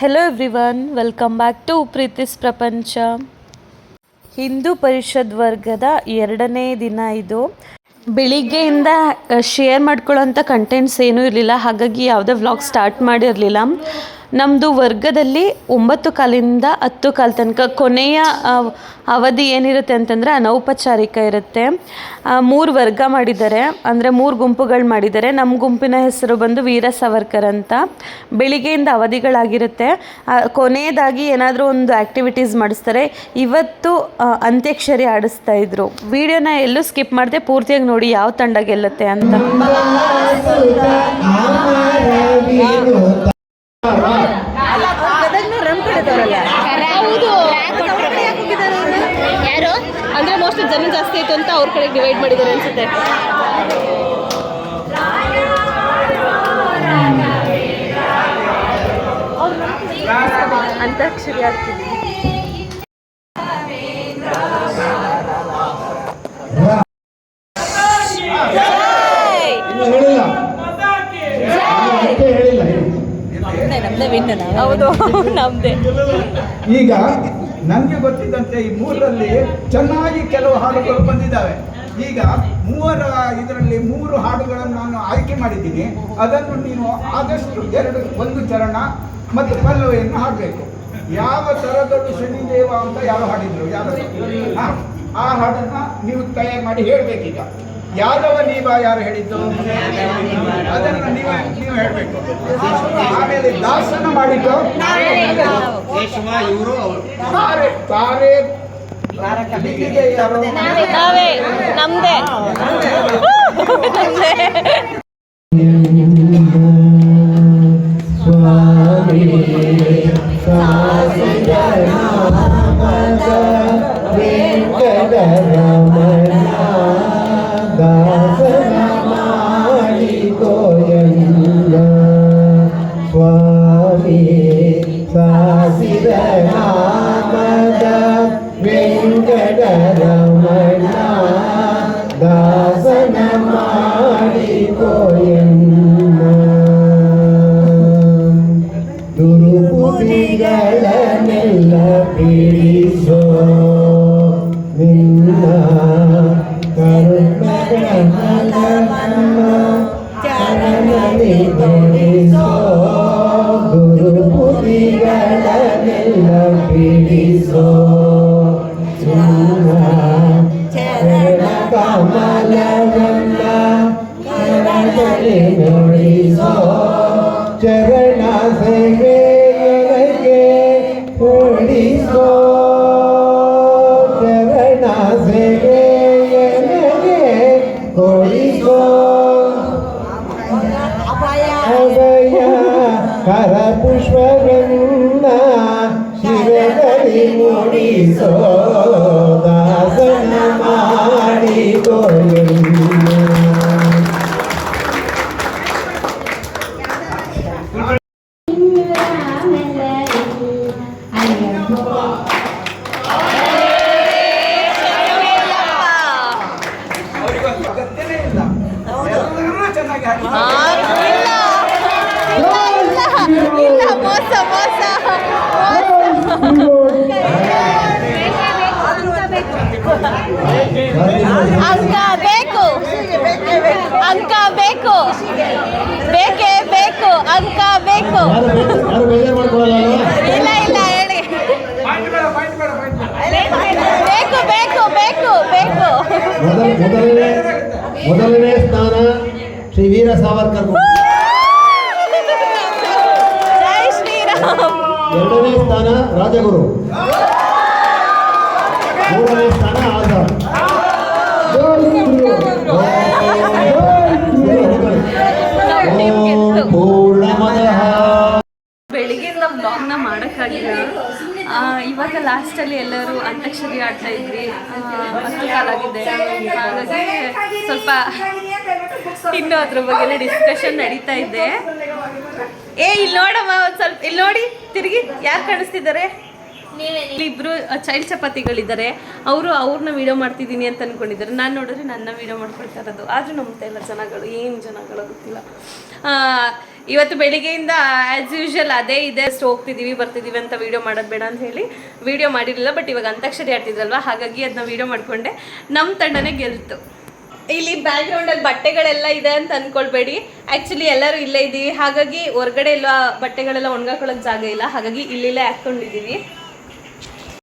Hello everyone welcome back to ಪ್ರೀತಿಸ್ ಪ್ರಪಂಚ ಹಿಂದೂ ಪರಿಷತ್ ವರ್ಗದ ಎರಡನೇ ದಿನ ಇದು. ಬೆಳಿಗ್ಗೆಯಿಂದ ಶೇರ್ ಮಾಡ್ಕೊಳ್ಳೋಂಥ ಕಂಟೆಂಟ್ಸ್ ಏನೂ ಇರಲಿಲ್ಲ. ಹಾಗಾಗಿ ಯಾವುದೇ ವ್ಲಾಗ್ ಸ್ಟಾರ್ಟ್ ಮಾಡಿರಲಿಲ್ಲ. ನಮ್ಮದು ವರ್ಗದಲ್ಲಿ ಒಂಬತ್ತು ಕಾಲಿಂದ ಹತ್ತು ಕಾಲ ತನಕ ಕೊನೆಯ ಅವಧಿ ಏನಿರುತ್ತೆ ಅಂತಂದರೆ ಅನೌಪಚಾರಿಕ ಇರುತ್ತೆ. ಮೂರು ವರ್ಗ ಮಾಡಿದ್ದಾರೆ. ಅಂದರೆ ಮೂರು ಗುಂಪುಗಳು ಮಾಡಿದ್ದಾರೆ. ನಮ್ಮ ಗುಂಪಿನ ಹೆಸರು ಬಂದು ವೀರ ಸಾವರ್ಕರ್ ಅಂತ. ಬೆಳಿಗ್ಗೆಯಿಂದ ಅವಧಿಗಳಾಗಿರುತ್ತೆ. ಕೊನೆಯದಾಗಿ ಏನಾದರೂ ಒಂದು ಆ್ಯಕ್ಟಿವಿಟೀಸ್ ಮಾಡಿಸ್ತಾರೆ. ಇವತ್ತು ಅಂತ್ಯಕ್ಷರಿ ಆಡಿಸ್ತಾ ಇದ್ರು. ವಿಡಿಯೋನ ಎಲ್ಲೂ ಸ್ಕಿಪ್ ಮಾಡದೆ ಪೂರ್ತಿಯಾಗಿ ನೋಡಿ ಯಾವ ತಂಡ ಗೆಲ್ಲುತ್ತೆ ಅಂತ. ಯಾರು? ಅಂದ್ರೆ ಮೋಸ್ಟ್ ಜನ ಜಾಸ್ತಿ ಆಯ್ತು ಅಂತ ಅವ್ರ ಕಡೆ ಡಿವೈಡ್ ಮಾಡಿದ್ದಾರೆ ಅನ್ಸುತ್ತೆ. ಅಂತಾಕ್ಷರಿ ಆಗ್ತಿದೆ ಹೇಳಿ. ಹೌದು. ನಮ್ದೇ. ಈಗ ನನಗೆ ಗೊತ್ತಿದ್ದಂತೆ ಈ ಮೂರರಲ್ಲಿ ಚೆನ್ನಾಗಿ ಕೆಲವು ಹಾಡುಗಳು ಬಂದಿದ್ದಾವೆ. ಈಗ ಮೂವರ ಇದರಲ್ಲಿ ಮೂರು ಹಾಡುಗಳನ್ನು ನಾನು ಆಯ್ಕೆ ಮಾಡಿದ್ದೀನಿ. ಅದನ್ನು ನೀವು ಆದಷ್ಟು ಎರಡು ಒಂದು ಚರಣ ಮತ್ತು ಪಲ್ಲವಿಯನ್ನು ಹಾಡಬೇಕು. ಯಾವ ಥರದೊಳು ಶನಿದೇವ ಅಂತ ಯಾರು ಹಾಡಿದ್ರು? ಯಾರು? ಆ ಹಾಡನ್ನು ನೀವು ತಯಾರು ಮಾಡಿ ಹೇಳ್ಬೇಕೀಗ. ಯಾದವ ನೀವ ಯಾರು ಹೇಳಿದ್ದು? ಅದನ್ನು ನೀವ ನೀವು ಹೇಳಬೇಕು. ಆಮೇಲೆ ದಾಸನ ಮಾಡಿದ್ದು? ತಾರೆ ತಾರೆ. ನಾವೇ ನಮ್ದೇ. ಸ್ವಾಮಿ. ದುರುಬುದಿಗಳನ್ನೆಲ್ಲ ಬಿಡಿಸೋ ನಿನ್ನ ಕರುಣಗಳನ್ನು ಚರಣದಿ ಬೆಳೆಸೋ ದುರುಬುದಿಗಳನ್ನೆಲ್ಲ ಬಿಡಿಸೋ ನಿನ್ನ ಚರಣ ಕಮಲವನ್ನ ಚರಣದಲ್ಲಿ ನುಡಿಸೋ ಚರಣ ಸೇವೆಯೊಳಗೆ కరపుష్పగన్న శివగరి ముడిసో ಇಲ್ಲ. ಮೋಸ ಮೋಸ. ಅಂಕ ಬೇಕು. ಅಂಕ ಬೇಕು. ಬೇಕೇ ಬೇಕು. ಅಂಕ ಬೇಕು. ಇಲ್ಲ ಇಲ್ಲ ಹೇಳಿ. ಬೇಕು ಬೇಕು ಬೇಕು ಬೇಕು. ಮೊದಲನೇ ಸ್ಥಾನ. ಶ್ರೀ ವೀರ ಸಾವರ್ಕರ್ ಎರಡನೇ ಸ್ಥಾನ ರಾಜಗುರು. ಮೂರನೇ ಸ್ಥಾನ ಆಜಾದ್. ಲಾಸ್ಟ್ ಅಲ್ಲಿ ಮಾಡೋಕ್ಕಾಗಿಲ್ಲ. ಆ, ಇವಾಗ ಲಾಸ್ಟಲ್ಲಿ ಎಲ್ಲರೂ ಅಂತ್ಯಾಕ್ಷರಿ ಆಡ್ತಾ ಇದ್ವಿ. ಕಾಲ ಆಗಿದೆ ಕಾಲಾಗಿದೆ. ಹಾಗಾಗಿ ಸ್ವಲ್ಪ ಇನ್ನು ಅದ್ರ ಬಗ್ಗೆ ಡಿಸ್ಕಷನ್ ನಡೀತಾ ಇದೆ. ಏ, ಇಲ್ಲಿ ನೋಡಮ್ಮ ಒಂದು ಸ್ವಲ್ಪ, ಇಲ್ಲಿ ನೋಡಿ, ತಿರುಗಿ, ಯಾರು ಕಾಣಿಸ್ತಿದ್ದಾರೆ? ಇಬ್ರು ಚೈಲ್ಡ್ ಚಪಾತಿಗಳಿದ್ದಾರೆ. ಅವರು ಅವ್ರನ್ನ ವಿಡಿಯೋ ಮಾಡ್ತಿದ್ದೀನಿ ಅಂತ ಅನ್ಕೊಂಡಿದ್ದಾರೆ. ನಾನು ನೋಡಿದ್ರೆ ನನ್ನ ವಿಡಿಯೋ ಮಾಡ್ಕೊಳ್ತಾ ಇರೋದು. ಆದರೂ ನಂಬ್ತಾ ಇಲ್ಲ ಜನಗಳು, ಏನು ಜನಗಳು ಗೊತ್ತಿಲ್ಲ. ಇವತ್ತು ಬೆಳಿಗ್ಗೆಯಿಂದ ಆ್ಯಸ್ ಯೂಶುವಲ್ ಅದೇ ಇದೆ. ಅಷ್ಟು ಹೋಗ್ತಿದ್ದೀವಿ ಬರ್ತಿದ್ದೀವಿ ಅಂತ ವೀಡಿಯೋ ಮಾಡೋದು ಬೇಡ ಅಂತ ಹೇಳಿ ವೀಡಿಯೋ ಮಾಡಿರಲಿಲ್ಲ ಬಟ್ ಇವಾಗ ಅಂತಾಕ್ಷರಿ ಆಡ್ತಿದ್ರಲ್ವ? ಹಾಗಾಗಿ ಅದನ್ನ ವೀಡಿಯೋ ಮಾಡಿಕೊಂಡೆ. ನಮ್ಮ ತಂಡನೇ ಗೆಲ್ತು. ಇಲ್ಲಿ ಬ್ಯಾಕ್ಗ್ರೌಂಡಲ್ಲಿ ಬಟ್ಟೆಗಳೆಲ್ಲ ಇದೆ ಅಂತ ಅನ್ಕೊಳ್ಬೇಡಿ. ಆಕ್ಚುಲಿ ಎಲ್ಲರೂ ಇಲ್ಲೇ ಇದ್ದೀವಿ. ಹಾಗಾಗಿ ಹೊರಗಡೆ ಎಲ್ಲ ಬಟ್ಟೆಗಳೆಲ್ಲ ಒಣಗಾಕೊಳ್ಳೋಕೆ ಜಾಗ ಇಲ್ಲ. ಹಾಗಾಗಿ ಇಲ್ಲಿಲ್ಲೇ ಹಾಕ್ಕೊಂಡಿದ್ದೀವಿ